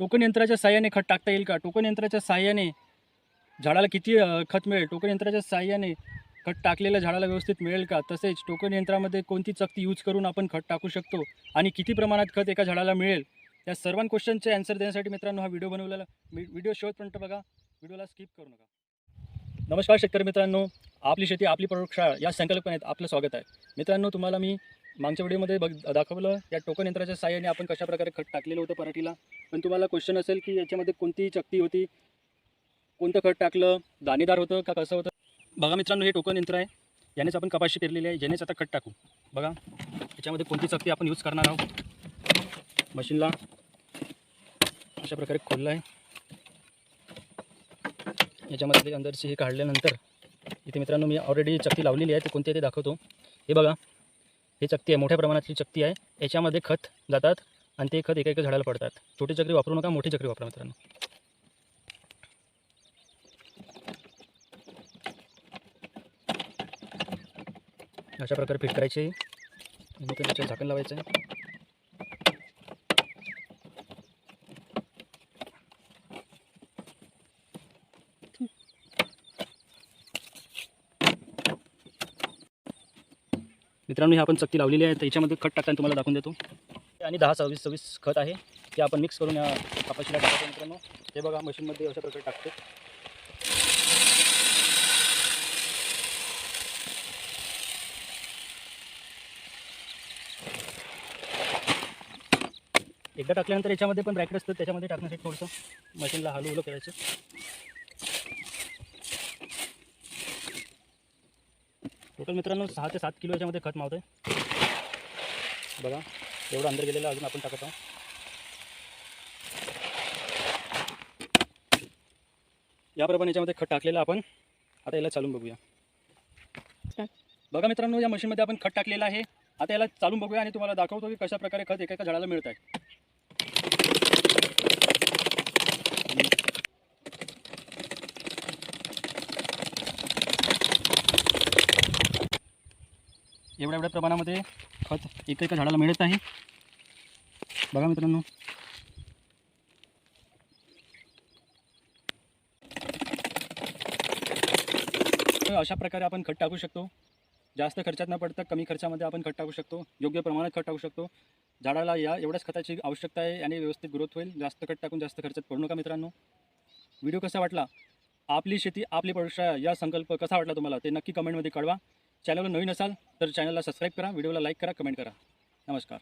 Token यंत्राच्या साहाय्याने खत टाकता येईल का? टोकन यंत्राच्या साहाय्याने झाडाला किती खत मिळेल? टोकन यंत्राच्या साहाय्याने खत टाकलेल्या झाडाला व्यवस्थित मिळेल का? तसेच टोकन यंत्रामध्ये कोणती चकती यूज करून आपण खत टाकू शकतो? आणि किती प्रमाणात खत एका झाडाला मिळेल? या सर्व क्वेश्चनचे आन्सर देण्यासाठी मित्रांनो हा व्हिडिओ बनवलेला व्हिडिओ शेवटपर्यंत बघा. व्हिडिओला स्किप करू नका. नमस्कार शेतकरी मित्रांनो. आपली शेती आपली प्रयोगशाळा या संकल्पनेत आपलं स्वागत आहे. मित्रांनो तुम्हाला मी मागच्या व्हिडिओमध्ये बघ दाखवलं या टोकन यंत्राच्या साह्याने आपण कशाप्रकारे खत टाकलेलं होतं पराठीला. पण तुम्हाला क्वेश्चन असेल की याच्यामध्ये कोणती चक्ती होती? कोणतं खत टाकलं? दाणेदार होतं का कसं होतं? बघा मित्रांनो हे टोकन यंत्र आहे. यानेच आपण कपाशी पेरलेली आहे. यानेच आता खत टाकू. बघा याच्यामध्ये कोणती चक्ती आपण यूज करणार आहोत? मशीनला अशा प्रकारे खोललं आहे? याच्यामध्ये अंदरची हे काढल्यानंतर इथे मित्रांनो मी ऑलरेडी चक्ती लावलेली आहे. ते कोणती आहे ते दाखवतो. हे बघा हे चक्ती आहे मोठ्या प्रमाणातली चक्ती आहे. याच्यामध्ये खत जातात आणि ते खत एका एका झाडाला पडतात. छोटी चक्री वापरू नका मोठी चक्री वापरा मित्रांनो. अशा प्रकारे फिट करायचे. झाकण लावायचं. आहे मित्रांनो ही आपण चक्की लावलेली आहे. तर याच्यामध्ये खत टाकताना तुम्हाला दाखवून देतो. आणि दहा सव्वीस सव्वीस खत आहे. ते आपण मिक्स करून या कपाशीला टाकतो मित्रांनो. हे बघा मशीनमध्ये अशा प्रकारे टाकतो. एकदा टाकल्यानंतर याच्यामध्ये पण ब्रॅकेट असतं. त्याच्यामध्ये टाकण्यासाठी थोडंसं मशीनला हलू हलू करायचं. टोटल मित्रांनो सहा ते सात किलो याच्यामध्ये खत मावतं बघा एवढं अंदर गेलेलं अजून आपण टाकत आहोत. याप्रमाणे याच्यामध्ये खत टाकलेलं आपण. आता याला चालून बघूया. बघा मित्रांनो या मशीनमध्ये आपण खत टाकलेलं आहे. आता याला चालून बघूया आणि तुम्हाला दाखवतो की कशा प्रकारे खत एका एका झाडाला मिळत आहे. एवढ्या एवढ्या प्रमाणामध्ये खत एका एका झाडाला मिळत आहे. बघा मित्रांनो. अशा प्रकारे आपण खत टाकू शकतो. जास्त खर्चात न पडता कमी खर्चामध्ये आपण खत टाकू शकतो. योग्य प्रमाणात खत टाकू शकतो. झाडाला या एवढ्याच खताची आवश्यकता आहे आणि व्यवस्थित ग्रोथ होईल. जास्त खत टाकून जास्त खर्चात पडू नका मित्रांनो. व्हिडिओ कसा वाटला? आपली शेती आपली प्रयोगशाळा या संकल्प कसा वाटला तुम्हाला? ते नक्की कमेंटमध्ये कळवा. चॅनलवर नवीन असाल तर चॅनलला सबस्क्राईब करा व्हिडिओला लाईक करा कमेंट करा. नमस्कार.